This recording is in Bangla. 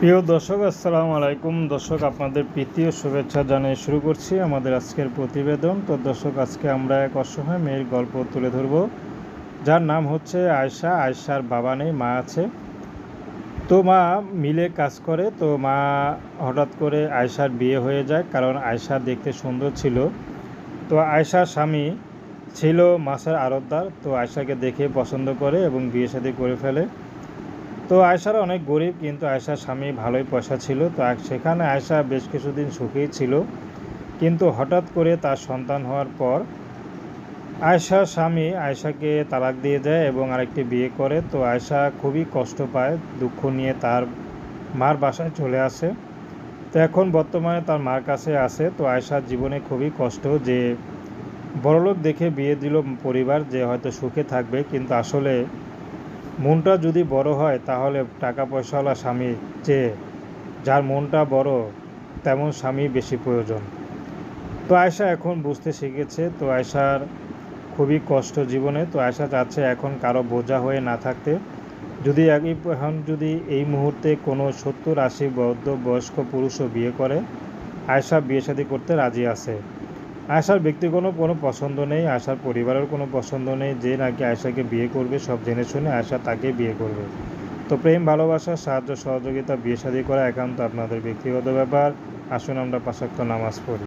প্রিয় দর্শক, আসসালামু আলাইকুম। দর্শক, আপনাদের প্রীতি ও শুভেচ্ছা জানিয়ে শুরু করছি আমাদের আজকের প্রতিবেদন। তো দর্শক, আজকে আমরা এক অসহায় মেয়ের গল্প তুলে ধরব। যার নাম হচ্ছে আয়শা। আয়শার বাবা নেই, মা আছে। তো মা মিলে কাজ করে। তো মা হঠাৎ করে আয়শার বিয়ে হয়ে যায়, কারণ আয়শা দেখতে সুন্দর ছিল। তো আয়শার স্বামী ছিল মাছের আড়তদার। তো আয়শাকে দেখে পছন্দ করে এবং বিয়ে সাথে করে ফেলে। তো আয়সার অনেক গরিব, কিন্তু আয়সার স্বামী ভালোই পয়সা ছিল, তো সেখানে আয়সা বেশ কিছুদিন সুখেই ছিল। কিন্তু হঠাৎ করে তার সন্তান হওয়ার পর আয়সার স্বামী আয়সাকে তালাক দিয়ে দেয় এবং আরেকটি বিয়ে করে। তো আয়সা খুবই কষ্ট পায়, দুঃখ নিয়ে তার মার বাসায় চলে আসে। তো এখন বর্তমানে তার মার কাছে আসে। তো আয়সার জীবনে খুবই কষ্ট যে বড়লোক দেখে বিয়ে দিল পরিবার, যে হয়তো সুখে থাকবে, কিন্তু আসলে মনটা যদি বড় হয়, তাহলে টাকা পয়সাওয়ালা স্বামী চেয়ে যার মনটা বড়, তেমন স্বামী বেশি প্রয়োজন। তো আয়সা এখন বুঝতে শিখেছে। তো আয়সার খুবই কষ্ট জীবনে। তো আয়সা চাচ্ছে এখন কারও বোঝা হয়ে না থাকতে। যদি এখন যদি এই মুহূর্তে কোনো সত্তর আশি বৌদ্ধ বয়স্ক পুরুষও বিয়ে করে আয়সা বিয়ে শাদী করতে রাজি আছে। আয়সার ব্যক্তিগত কোনো পছন্দ নেই আয়সার পরিবারের কোনো পছন্দ নেই, যে নাকি আয়সাকে বিয়ে করবে, সব জেনে শুনে আয়সা তাকে বিয়ে করবে। তো প্রেম, ভালোবাসা, সাহায্য, সহযোগিতা, বিয়ে শাদী করা একান্ত আপনাদের ব্যক্তিগত ব্যাপার। আসুন আমরা পাশাক্ত নামাজ পড়ি।